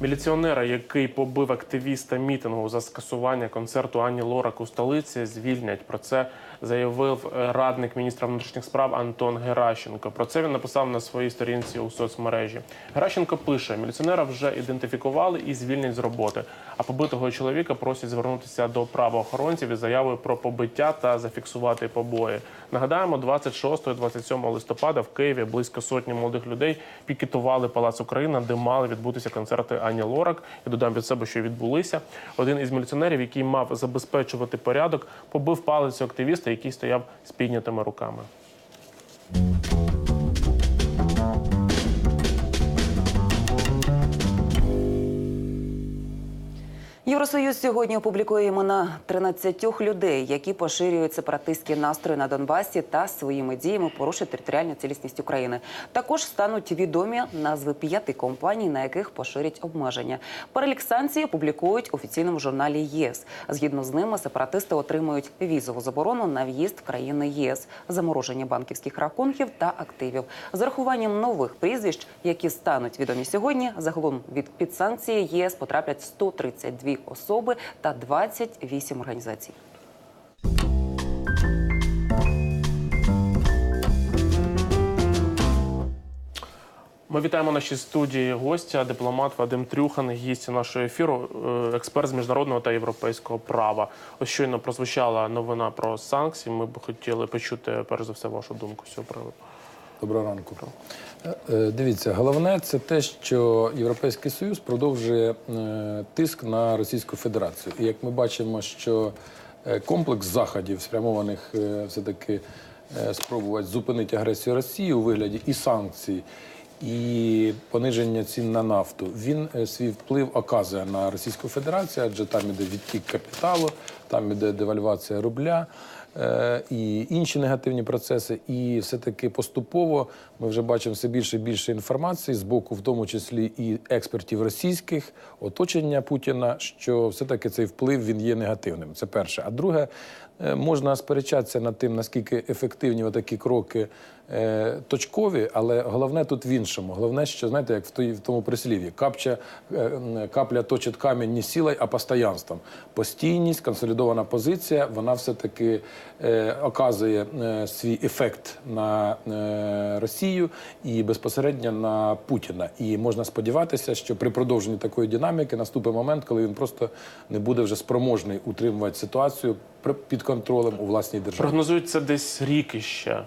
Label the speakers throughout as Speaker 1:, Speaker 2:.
Speaker 1: Міліціонера, який побив активіста мітингу за скасування концерту Ані Лорак у столиці, звільнять. Про це заявив е, радник міністра внутрішніх справ Антон Геращенко. Про це він написав на своїй сторінці у соцмережі. Геращенко пише: міліціонера вже ідентифікували і звільнять з роботи. А побитого чоловіка просять звернутися до правоохоронців із заявою про побиття та зафіксувати побої. Нагадаємо, 26-27 листопада в Києві близько сотні молодих людей пікетували Палац Україна, де мали відбутися концерти Ані Лорак. І додам від себе, що відбулися. Один із міліціонерів, який мав забезпечувати порядок, побив палицю активіста, який стояв з піднятими руками.
Speaker 2: Євросоюз сьогодні опублікує імена 13 людей, які поширюють сепаратистські настрої на Донбасі та своїми діями порушують територіальну цілісність України. Також стануть відомі назви п'яти компаній, на яких поширять обмеження. Перелік санкцій опублікують офіційному журналі ЄС. Згідно з ними, сепаратисти отримують візову заборону на в'їзд в країни ЄС, замороження банківських рахунків та активів. З урахуванням нових прізвищ, які стануть відомі сьогодні, загалом від під санкції ЄС потраплять 132 особи та 28 організацій.
Speaker 1: Ми вітаємо в нашій студії гостя, дипломат Вадим Трюхан, гість нашого ефіру, е, експерт з міжнародного та європейського права. Ось щойно прозвучала новина про санкції. Ми б хотіли почути перш за все вашу думку з цього приводу.
Speaker 3: Доброго ранку. Е, е, Дивіться, головне це те, що Європейський Союз продовжує е, тиск на Російську Федерацію. І як ми бачимо, що комплекс заходів, спрямованих все-таки спробувати зупинити агресію Росії у вигляді і санкцій, і пониження цін на нафту, він свій вплив оказує на Російську Федерацію, адже там іде відтік капіталу, там іде девальвація рубля і інші негативні процеси. І все-таки поступово ми вже бачимо все більше і більше інформації з боку, в тому числі і експертів російських, оточення Путіна, що все-таки цей вплив він є негативним. Це перше. А друге, е, можна сперечатися над тим, наскільки ефективні отакі кроки е, точкові, але головне тут в іншому. Головне, що знаєте, як в, той, в тому прислів'ї, капча, е, капля точить камінь не силою, а постоянством. Постійність, консолідована позиція, вона все-таки е, оказує е, свій ефект на е, Росію і безпосередньо на Путіна. І можна сподіватися, що при продовженні такої динаміки наступить момент, коли він просто не буде вже спроможний утримувати ситуацію під контролем у власній державі.
Speaker 1: Прогнозують це десь рік іще.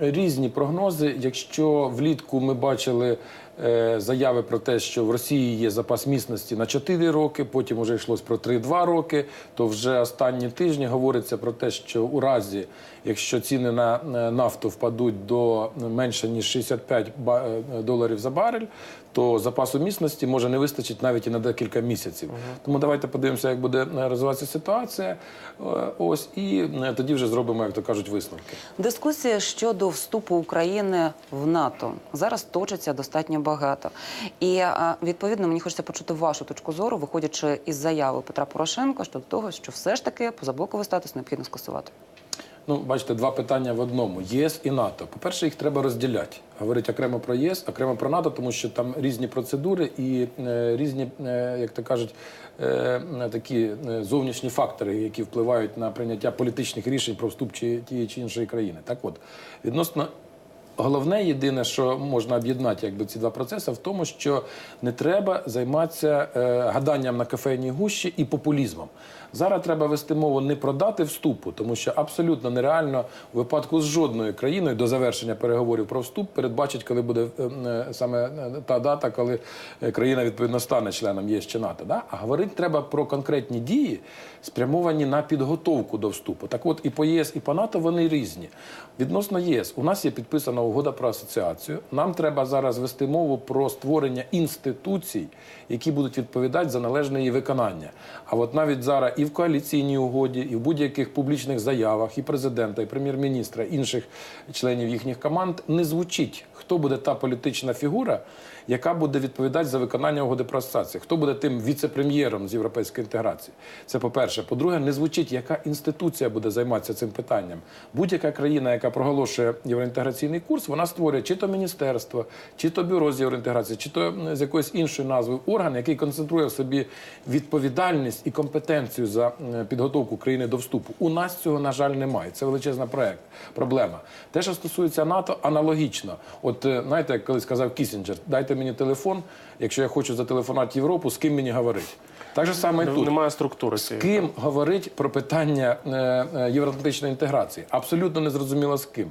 Speaker 3: Різні прогнози. Якщо влітку ми бачили е, заяви про те, що в Росії є запас міцності на 4 роки, потім вже йшлось про 3-2 роки, то вже останні тижні говориться про те, що у разі, якщо ціни на е, нафту впадуть до менше ніж 65 ба- е, доларів за барель, то запасу міцності може не вистачить навіть і на декілька місяців. Тому давайте подивимося, як буде е, розвиватися ситуація. Е, Ось і е, тоді вже зробимо, як то кажуть, висновки.
Speaker 2: Дискусія щодо вступу України в НАТО зараз точиться достатньо багато. І відповідно мені хочеться почути вашу точку зору, виходячи із заяви Петра Порошенка щодо того, що все ж таки позаблоковий статус необхідно скасувати.
Speaker 3: Ну, бачите, два питання в одному: єС і НАТО. По-перше, їх треба розділяти. Говорити окремо про ЄС, окремо про НАТО, тому що там різні процедури і е, різні, е, як то кажуть, е, е, такі е, зовнішні фактори, які впливають на прийняття політичних рішень про вступ чи тієї чи іншої країни. Так от, відносно Головне, єдине, що можна об'єднати якби ці два процеси, в тому, що не треба займатися е, гаданням на кафейній гущі і популізмом. Зараз треба вести мову не про дати вступу, тому що абсолютно нереально у випадку з жодною країною до завершення переговорів про вступ передбачить, коли буде е, е, саме е, та дата, коли країна відповідно стане членом ЄС чи НАТО. Да? А говорити треба про конкретні дії, спрямовані на підготовку до вступу. Так от і по ЄС, і по НАТО вони різні. Відносно ЄС, у нас є підписана угода про асоціацію. Нам треба зараз вести мову про створення інституцій, які будуть відповідати за належне її виконання. А от навіть зараз і в коаліційній угоді, і в будь-яких публічних заявах, і президента, і прем'єр-міністра, інших членів їхніх команд не звучить, хто буде та політична фігура, яка буде відповідати за виконання угоди про асоціацію. Хто буде тим віце-прем'єром з європейської інтеграції? Це по-перше. По-друге, не звучить, яка інституція буде займатися цим питанням. Будь-яка країна, яка проголошує євроінтеграційний курс, вона створює чи то міністерство, чи то бюро з євроінтеграції, чи то з якоюсь іншою назвою орган, який концентрує в собі відповідальність і компетенцію за підготовку країни до вступу. У нас цього, на жаль, немає. Це величезна проект, проблема. Те, що стосується НАТО, аналогічно. От е, знаєте, як колись сказав Кісінджер, дайте мені телефон, якщо я хочу зателефонувати Європу, з ким мені говорити. Так же саме і тут.
Speaker 1: Немає структури З
Speaker 3: Ким говорить про питання е, е, євроатлантичної інтеграції? Абсолютно не зрозуміло з ким.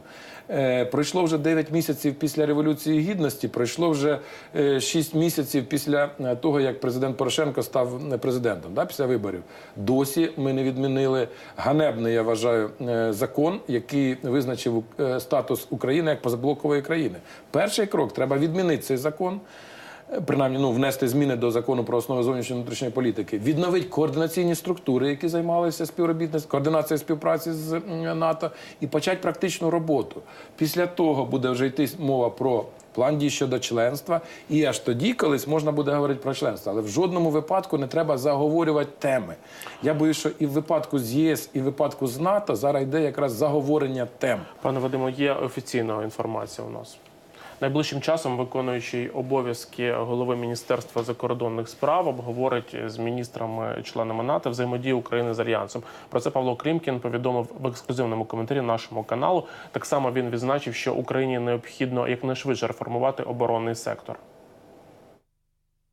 Speaker 3: Е, пройшло вже 9 місяців після Революції Гідності, пройшло вже е, 6 місяців після е, того, як президент Порошенко став е, президентом, да, після виборів. Досі ми не відмінили ганебний, я вважаю, е, закон, який визначив е, статус України як позаблокової країни. Перший крок треба відмінити цей закон принаймні ну, внести зміни до закону про основи зовнішньої внутрішньої політики, відновити координаційні структури, які займалися співробітництвом, координацією співпраці з НАТО, і почати практичну роботу. Після того буде вже йти мова про. План дій щодо членства, і аж тоді колись можна буде говорити про членство. Але в жодному випадку не треба заговорювати теми. Я боюсь, що і в випадку з ЄС, і в випадку з НАТО зараз йде якраз заговорення тем.
Speaker 1: Пане Вадимо, є офіційна інформація у нас. Найближчим часом виконуючий обов'язки голови Міністерства закордонних справ обговорить з міністрами-членами НАТО взаємодію України з Альянсом. Про це Павло Клімкін повідомив в ексклюзивному коментарі нашому каналу. Так само він відзначив, що Україні необхідно якнайшвидше реформувати оборонний сектор.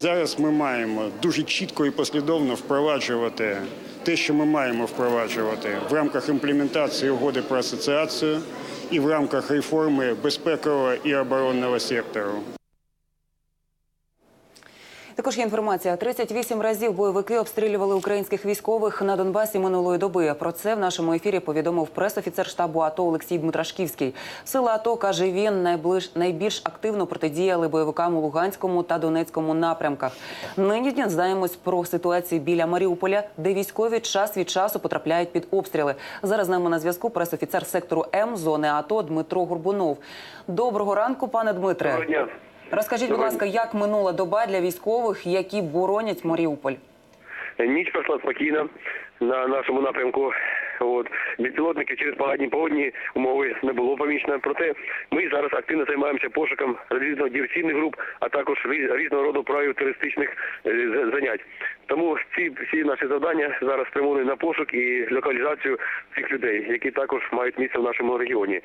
Speaker 4: Зараз ми маємо дуже чітко і послідовно впроваджувати те, що ми маємо впроваджувати в рамках імплементації угоди про асоціацію і в рамках реформи безпекового і оборонного сектору.
Speaker 2: Також є інформація: 38 разів бойовики обстрілювали українських військових на Донбасі минулої доби. Про це в нашому ефірі повідомив пресофіцер штабу АТО Олексій Дмитрашківський. Сила АТО каже, він найближ найбільш активно протидіяли бойовикам у Луганському та Донецькому напрямках. Нині дізнаємось про ситуацію біля Маріуполя, де військові час від часу потрапляють під обстріли. Зараз нами на зв'язку пресофіцер сектору М зони АТО Дмитро Горбунов. Доброго ранку, пане Дмитре.
Speaker 5: Доброго дня.
Speaker 2: Розкажіть, будь ласка, як минула доба для військових, які боронять Маріуполь?
Speaker 5: Ніч пройшла спокійно на нашому напрямку. От безпілотників через погані погодні умови не було помічено. Проте ми зараз активно займаємося пошуком різних диверсійних груп, а також різного роду проявів терористичних е, занять. Тому ці всі наші завдання зараз спрямовані на пошук і локалізацію цих людей, які також мають місце в нашому регіоні.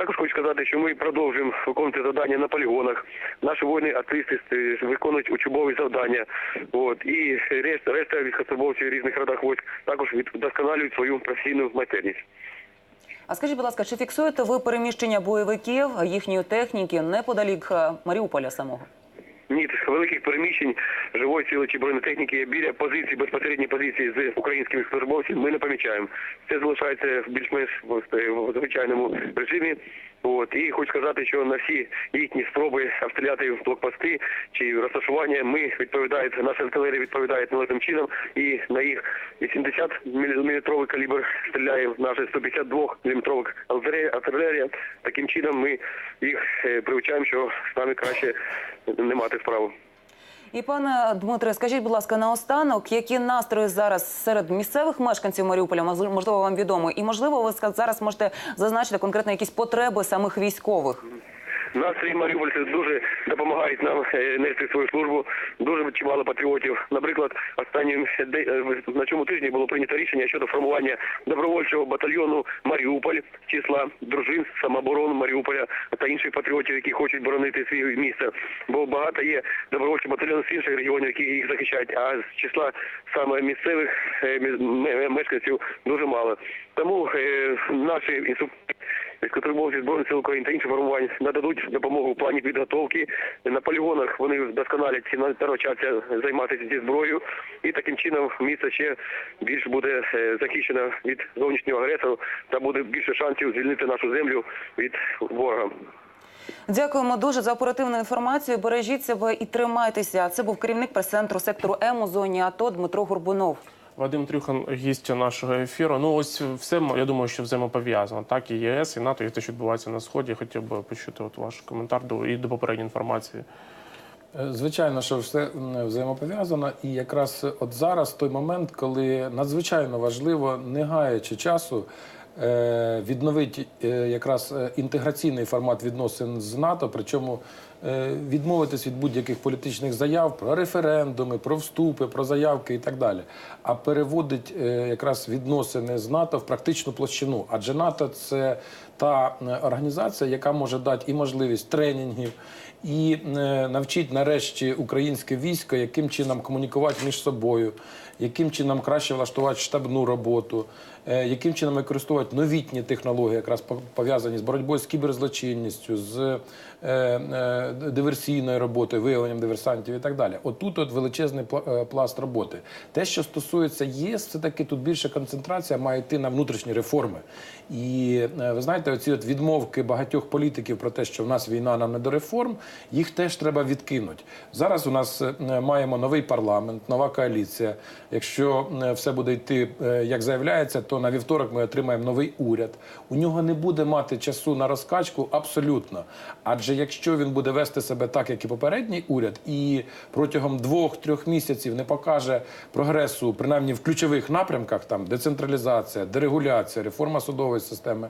Speaker 5: Також хочу сказати, що ми продовжуємо виконувати завдання на полігонах. Наші воїни артисти е, виконують учбові завдання. От і решта, решта військовослужбовців різних родах військ також вдосконалюють свою професійну майстерність.
Speaker 2: А скажіть, будь ласка, чи фіксуєте ви переміщення бойовиків їхньої техніки неподалік е, Маріуполя самого?
Speaker 5: Ні, великих переміщень живої сили чи бронетехніки біля позиції, безпосередньої позиції з українськими службовцями ми не помічаємо. Це залишається в більш-менш звичайному режимі. От і хочу сказати, що на всі їхні спроби обстріляти в блокпости чи розташування ми відповідають, наша артилерія відповідає належним чином, і на їх 80 мм калібр стріляє в наша 152 мм артилерія. Таким чином ми їх приучаємо, що з нами краще не мати справу.
Speaker 2: І пане Дмитре, скажіть, будь ласка, наостанок, які настрої зараз серед місцевих мешканців Маріуполя, Можливо, вам відомо, і можливо, ви зараз можете зазначити конкретно якісь потреби самих військових.
Speaker 5: Настрій маріупольців дуже допомагають нам е, нести свою службу. Дуже чимало патріотів. Наприклад, останнім де- е, на цьому тижні було прийнято рішення щодо формування добровольчого батальйону Маріуполь числа дружин самооборони Маріуполя та інших патріотів, які хочуть боронити своє місце. Бо багато є добровольчих батальйонів з інших регіонів, які їх захищають. А з числа саме місцевих е, мешканців дуже мало. Тому е, наші інструктори військовослужбовці Збройних сил України та інші формувань нададуть допомогу в плані підготовки. На полігонах вони вдосконалять ці навчаться займатися зі зброєю, і таким чином місто ще більш буде е, захищено від зовнішнього агресора та буде більше шансів звільнити нашу землю від ворога.
Speaker 2: Дякуємо дуже за оперативну інформацію. Бережіть себе і тримайтеся. Це був керівник прес-центру сектору М у зоні АТО Дмитро Горбунов.
Speaker 1: Вадим Трюхан, гість нашого ефіру. Ну ось все я думаю, що взаємопов'язано. Так, і ЄС, і НАТО, і те, що відбувається на сході. Хотів би почути от ваш коментар до і до попередньої інформації.
Speaker 3: Е, Звичайно, що все взаємопов'язано, і якраз от зараз той момент, коли надзвичайно важливо, не гаючи часу, е, відновити е, якраз інтеграційний формат відносин з НАТО, причому відмовитись від будь-яких політичних заяв про референдуми, про вступи, про заявки і так далі, а переводить е, якраз відносини з НАТО в практичну площину. Адже НАТО це та е, організація, яка може дати і можливість тренінгів, і е, навчить нарешті українське військо, яким чином комунікувати між собою, яким чином краще влаштувати штабну роботу, е, яким чином використовувати новітні технології, якраз по- пов'язані з боротьбою з кіберзлочинністю, з е, е, диверсійною роботою, виявленням диверсантів і так далі. Отут от величезний пла- е, пласт роботи. Те, що стосується ЄС, все таки тут більше концентрація має йти на внутрішні реформи. І е, ви знаєте, оці от відмовки багатьох політиків про те, що в нас війна нам не до реформ, їх теж треба відкинути. Зараз у нас е, маємо новий парламент, нова коаліція. Якщо е, все буде йти е, як заявляється, то на вівторок ми отримаємо новий уряд. У нього не буде мати часу на розкачку абсолютно. Адже якщо він буде вести себе так, як і попередній уряд, і протягом двох-трьох місяців не покаже прогресу, принаймні в ключових напрямках, там децентралізація, дерегуляція, реформа судової системи,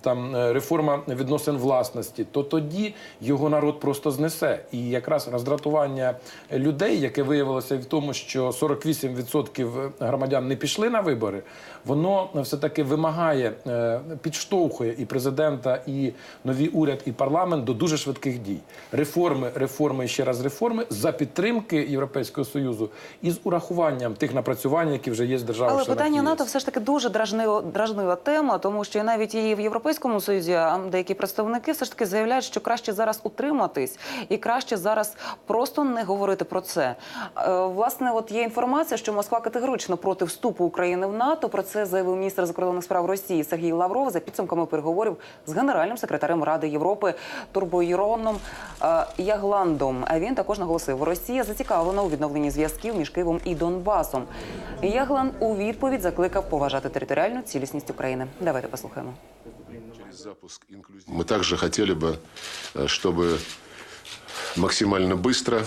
Speaker 3: там е, реформа відносин власності, то тоді його народ просто знесе. І якраз роздратування людей, яке виявилося в тому, що 48% громадян не пішли на вибори, воно все таки вимагає, е, підштовхує і президента, і новий уряд, і парламент до дуже швидких дій. Реформи, реформи і ще раз реформи за підтримки Європейського союзу і з урахуванням тих напрацювань, які вже є з державою.
Speaker 2: Але питання НАТО все ж таки дуже дражнива, дражнива тема, тому що навіть і в Європейському Союзі деякі представники все ж таки заявляють, що краще зараз утриматись і краще зараз просто не говорити про це. Е, Власне, от є інформація, що Москва категорично проти вступу України в НАТО. Про це заявив міністр закордонних справ Росії Сергій Лавров за підсумками переговорів з генеральним секретарем Ради Європи Турбоїроном е, Ягландом. А він також наголосив, Росія зацікавлена у відновленні зв'язків між Києвом і Донбасом. Ягланд у відповідь закликав поважати територіальну цілісність України. Давайте послухаємо.
Speaker 6: Мы также хотели бы, э, чтобы максимально быстро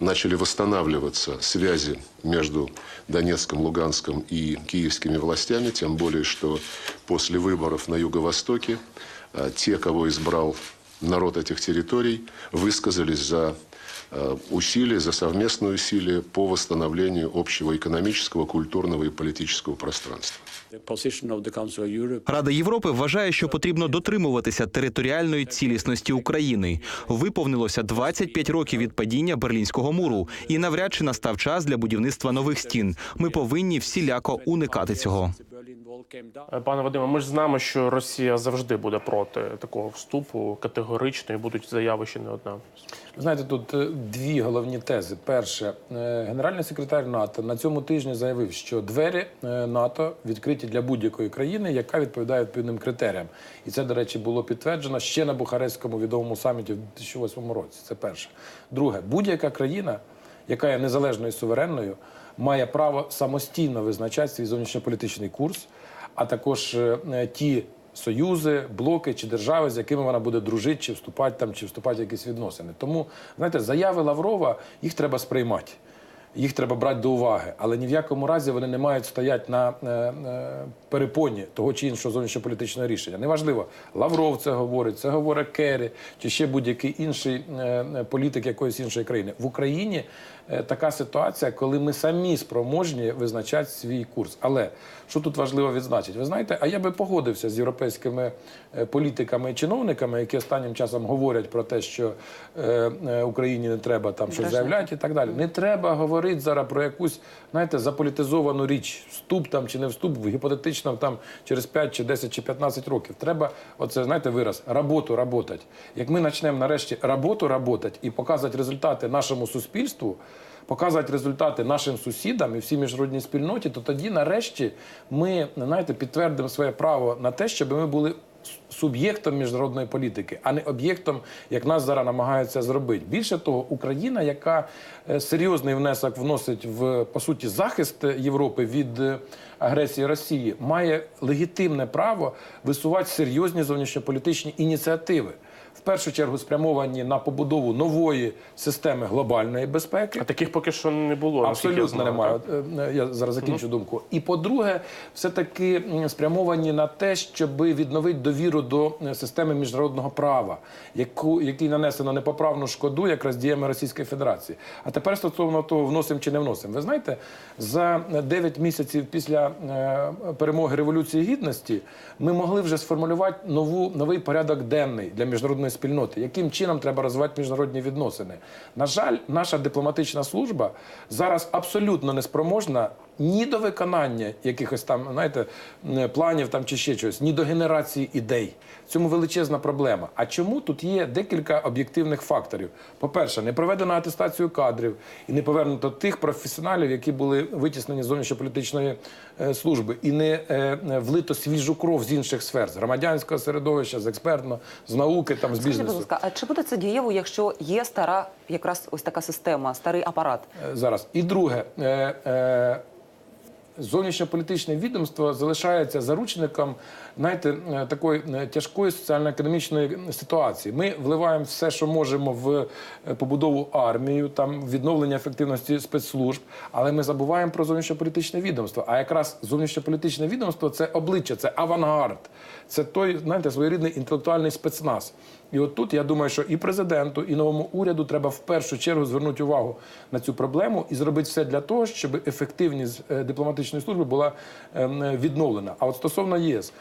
Speaker 6: начали восстанавливаться связи между Донецком, Луганском и киевскими властями, тем более, что после выборов на Юго-Востоке э, те, кого избрал народ этих территорий, высказались за усилия, за совместные усилия по восстановлению общего экономического, культурного и политического пространства.
Speaker 7: Рада Європи вважає, що потрібно дотримуватися територіальної цілісності України. Виповнилося 25 років від падіння Берлінського муру, і навряд чи настав час для будівництва нових стін. Ми повинні всіляко уникати цього.
Speaker 1: Е, Пане Вадиме, ми ж знаємо, що Росія завжди буде проти такого вступу категорично, і будуть заяви ще не одна.
Speaker 3: Знаєте, тут е, дві головні тези. Перше, е, генеральний секретар НАТО на цьому тижні заявив, що двері НАТО відкриті для будь-якої країни, яка відповідає відповідним критеріям. І це, до речі, було підтверджено ще на Бухарестському відомому саміті в 2008 році. Це перше. Друге, будь-яка країна, яка є незалежною і суверенною, має право самостійно визначати свій зовнішньополітичний курс, а також е, е, ті союзи, блоки чи держави, з якими вона буде дружити, чи вступати там, чи вступати в якісь відносини. Тому знаєте, заяви Лаврова їх треба сприймати. Їх треба брати до уваги, але ні в якому разі вони не мають стояти на е, е, перепоні того чи іншого зовнішньополітичного рішення. Неважливо, Лавров це говорить, це говорить Керрі, чи ще будь-який інший е, політик якоїсь іншої країни. В Україні така ситуація, коли ми самі спроможні визначати свій курс. Але що тут важливо відзначити? Ви знаєте, а я би погодився з європейськими політиками і чиновниками, які останнім часом говорять про те, що Україні не треба там щось заявляти і так далі. Не треба говорити зараз про якусь, знаєте, заполітизовану річ, вступ там чи не вступ, гіпотетично там через 5 чи 10 чи 15 років. Треба, оце знаєте, вираз роботу работать. Як ми почнемо нарешті роботу работать і показувати результати нашому суспільству. Показувати результати нашим сусідам і всій міжнародній спільноті, то тоді, нарешті, ми знаєте, підтвердимо своє право на те, щоб ми були суб'єктом міжнародної політики, а не об'єктом, як нас зараз намагаються зробити. Більше того, Україна, яка е, серйозний внесок вносить в по суті захист Європи від е, агресії Росії, має легітимне право висувати серйозні зовнішньополітичні ініціативи. В першу чергу спрямовані на побудову нової системи глобальної безпеки.
Speaker 1: А таких поки що не було.
Speaker 3: Абсолютно немає.
Speaker 1: так?
Speaker 3: Е, Я зараз закінчу думку. І по-друге, все-таки спрямовані на те, щоб відновити довіру до е, системи міжнародного права, яку який нанесено непоправну шкоду якраз діями Російської Федерації. А тепер стосовно того, вносимо чи не вносимо. Ви знаєте, за 9 місяців після е, перемоги Революції Гідності ми могли вже сформулювати нову новий порядок денний для міжнародної спільноти, яким чином треба розвивати міжнародні відносини. На жаль, наша дипломатична служба зараз абсолютно неспроможна ні до виконання якихось там, знаєте, планів там чи ще чогось, ні до генерації ідей. Цьому величезна проблема. А чому тут є декілька об'єктивних факторів? По-перше, не проведено атестацію кадрів і не повернуто тих професіоналів, які були витіснені з зовнішньополітичної е, служби, і не е, е, влито свіжу кров з інших сфер, з громадянського середовища, з експертного, з науки, там з
Speaker 2: Скажіть, будь ласка, а чи буде це дієво, якщо є стара, якраз ось така система, старий апарат?
Speaker 3: Е, зараз. І друге, е, е, зовнішньополітичне відомство залишається заручником знаєте, е, такої е, тяжкої соціально-економічної ситуації. Ми вливаємо все, що можемо в е, побудову армію, там відновлення ефективності спецслужб, але ми забуваємо про зовнішньополітичне відомство. А якраз зовнішньополітичне відомство це обличчя, це авангард, це той, знаєте, своєрідний інтелектуальний спецназ. І от тут я думаю, що і президенту, і новому уряду треба в першу чергу звернути увагу на цю проблему і зробити все для того, щоб ефективність дипломатичної служби була ем, відновлена. А от стосовно ЄС.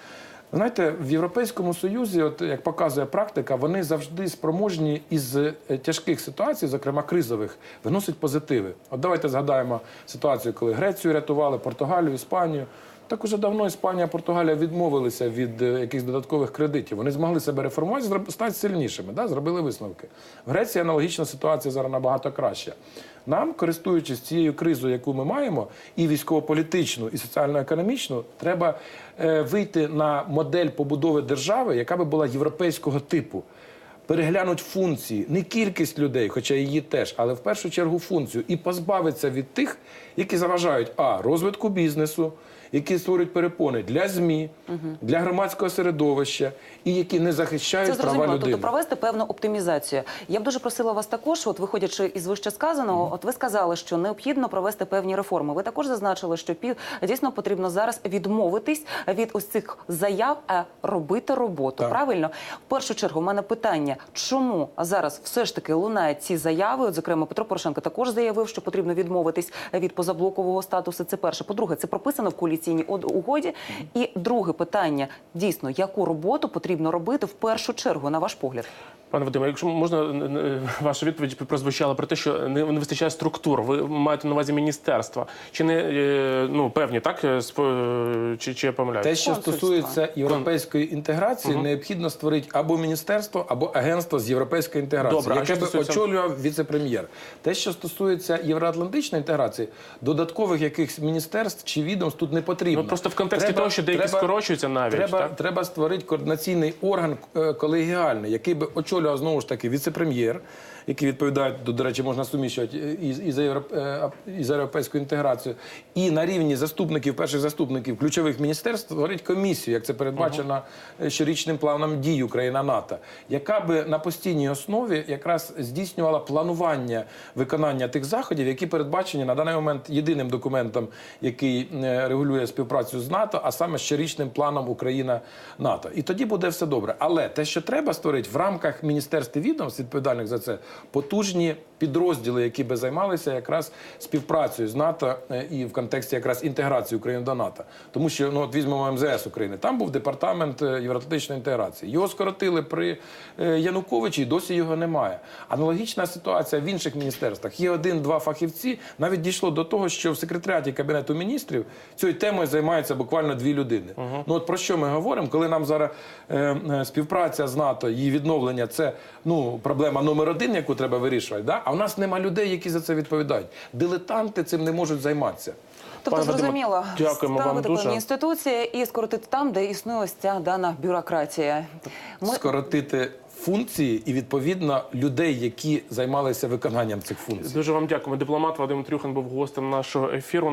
Speaker 3: Знаєте, в Європейському Союзі, от як показує практика, вони завжди спроможні із е, тяжких ситуацій, зокрема кризових, виносить позитиви. От давайте згадаємо ситуацію, коли Грецію рятували, Португалію, Іспанію. Так уже давно Іспанія, Португалія відмовилися від е, якихось додаткових кредитів. Вони змогли себе реформувати, стати сильнішими, да? зробили висновки. В Греції аналогічна ситуація зараз набагато краща. Нам, користуючись цією кризою, яку ми маємо, і військово-політичну, і соціально-економічну, треба е, вийти на модель побудови держави, яка би була європейського типу. Переглянуть функції, не кількість людей, хоча її теж, але в першу чергу функцію, і позбавитися від тих, які заважають а розвитку бізнесу, які створюють перепони для змі, для громадського середовища і які не
Speaker 2: Це
Speaker 3: захищають права
Speaker 2: зрозуміло.
Speaker 3: людини.
Speaker 2: Тобто провести певну оптимізацію. Я б дуже просила вас також, от виходячи із вище сказаного, от ви сказали, що необхідно провести певні реформи. Ви також зазначили, що пі- дійсно потрібно зараз відмовитись від ось цих заяв, а робити роботу.
Speaker 3: Так.
Speaker 2: Правильно, в першу чергу, у мене питання: чому зараз все ж таки лунають ці заяви? От, зокрема, Петро Порошенко також заявив, що потрібно відмовитись від позаблокового статусу. Це перше. По-друге, це прописано в коаліційній угоді. І друге питання: дійсно, яку роботу потрібно робити в першу чергу, на ваш погляд?
Speaker 1: Пане Вадиме, якщо можна, н- н- ваша відповідь прозвучала про те, що не, не вистачає структур. Ви маєте на увазі міністерства. Чи не е, ну певні, так е, чи, чи я помиляюсь?
Speaker 3: Те, що стосується європейської інтеграції, необхідно створити або міністерство, або агентство з європейської інтеграції,
Speaker 1: Добре,
Speaker 3: яке би
Speaker 1: стосується-
Speaker 3: очолював віце-прем'єр. Те, що стосується євроатлантичної інтеграції, додаткових якихось міністерств чи відомств тут не потрібно.
Speaker 1: Ну, просто в контексті того, що деякі скорочуються навіть,
Speaker 3: Треба,
Speaker 1: так?
Speaker 3: треба створити координаційний орган е, колегіальний, який би очолював знову ж таки віце-прем'єр, який відповідає, до, до речі, можна суміщувати е, із, із, європ- е, із європейською інтеграцією. І на рівні заступників, перших заступників ключових міністерств створити комісію, як це передбачено е, щорічним планом дій Україна НАТО, яка би на постійній основі якраз здійснювала планування виконання тих заходів, які передбачені на даний момент єдиним документом, який регулює співпрацю з НАТО, а саме щорічним планом Україна НАТО. І тоді буде все добре. Але те, що треба створити в рамках міністерств і відомств, відповідальних за це, потужні підрозділи, які би займалися якраз співпрацею з НАТО е, і в контексті якраз інтеграції України до НАТО. Тому що ну от візьмемо МЗС України. Там був департамент е, євроатлантичної інтеграції. Його скоротили при е, Януковичі, і досі його немає. Аналогічна ситуація в інших міністерствах. Є один-два фахівці. Навіть дійшло до того, що в секретаріаті кабінету міністрів цією темою займаються буквально дві людини. Ну от про що ми говоримо, коли нам зараз е, е, співпраця з НАТО, її відновлення це ну проблема номер один, яку треба вирішувати. Да? А в нас нема людей, які за це відповідають. Дилетанти цим не можуть займатися.
Speaker 2: Тобто,
Speaker 1: Пане
Speaker 2: зрозуміло,
Speaker 1: дякуємо вам дуже.
Speaker 2: інституції і скоротити там, де існує ось ця дана бюрократія. Ми
Speaker 3: Скоротити функції і відповідно людей, які займалися виконанням цих функцій.
Speaker 1: Дуже вам дякуємо. Дипломат Вадим Трюхан був гостем нашого ефіру.